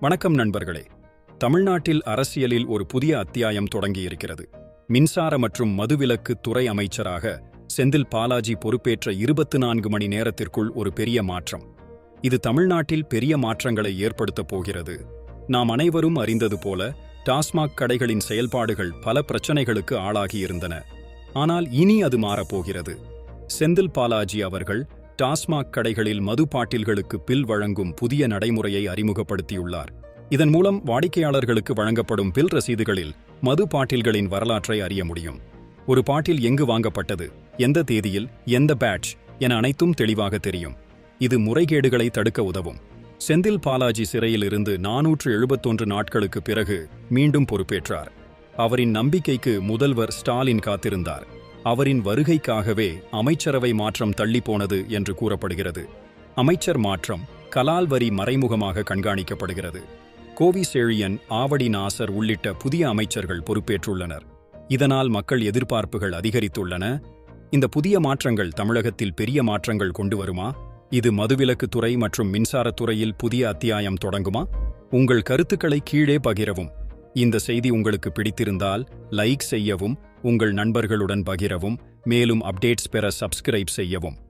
வணக்கம் நண்பர்களே. தமிழ்நாட்டில் அரசியலில் ஒரு புதிய அத்தியாயம் தொடங்கியிருக்கிறது. மின்சார மற்றும் மதுவிலக்கு துறை அமைச்சராக செந்தில் பாலாஜி பொறுப்பேற்ற இருபத்து நான்கு மணி நேரத்திற்குள் ஒரு பெரிய மாற்றம். இது தமிழ்நாட்டில் பெரிய மாற்றங்களை ஏற்படுத்தப் போகிறது. நாம் அனைவரும் அறிந்தது போல டாஸ்மாக் கடைகளின் செயல்பாடுகள் பல பிரச்சனைகளுக்கு ஆளாகியிருந்தன. ஆனால் இனி அது மாறப்போகிறது செந்தில் பாலாஜி அவர்கள் டாஸ்மாக் கடைகளில் மது பாட்டில்களுக்கு பில் வழங்கும் புதிய நடைமுறையை அறிமுகப்படுத்தியுள்ளார். இதன் மூலம் வாடிக்கையாளர்களுக்கு வழங்கப்படும் பில் ரசீதுகளில் மது பாட்டில்களின் வரலாற்றை அறிய முடியும். ஒரு பாட்டில் எங்கு வாங்கப்பட்டது எந்த தேதியில் எந்த பேட்ச் என அனைத்தும் தெளிவாக தெரியும். இது முறைகேடுகளை தடுக்க உதவும். செந்தில் பாலாஜி சிறையில் இருந்து நாநூற்று எழுபத்தொன்று நாட்களுக்கு பிறகு மீண்டும் பொறுப்பேற்றார். அவரின் நம்பிக்கைக்கு முதல்வர் ஸ்டாலின் காத்திருந்தார். அவரின் வருகைக்காகவே அமைச்சரவை மாற்றம் தள்ளிப்போனது என்று கூறப்படுகிறது. அமைச்சர் மாற்றம் கலால் வரி மறைமுகமாக கண்காணிக்கப்படுகிறது. கோவிசேழியன் ஆவடி நாசர் உள்ளிட்ட புதிய அமைச்சர்கள் பொறுப்பேற்றுள்ளனர். இதனால் மக்கள் எதிர்பார்ப்புகள் அதிகரித்துள்ளன. இந்த புதிய மாற்றங்கள் தமிழகத்தில் பெரிய மாற்றங்கள் கொண்டு வருமா? இது மதுவிலக்கு துறை மற்றும் மின்சாரத்துறையில் புதிய அத்தியாயம் தொடங்குமா? உங்கள் கருத்துக்களை கீழே பகிரவும். இந்த செய்தி உங்களுக்கு பிடித்திருந்தால் லைக் செய்யவும் உங்கள் நண்பர்களுடன் பகிரவும் மேலும் அப்டேட்ஸ் பெற சப்ஸ்கிரைப் செய்யவும்.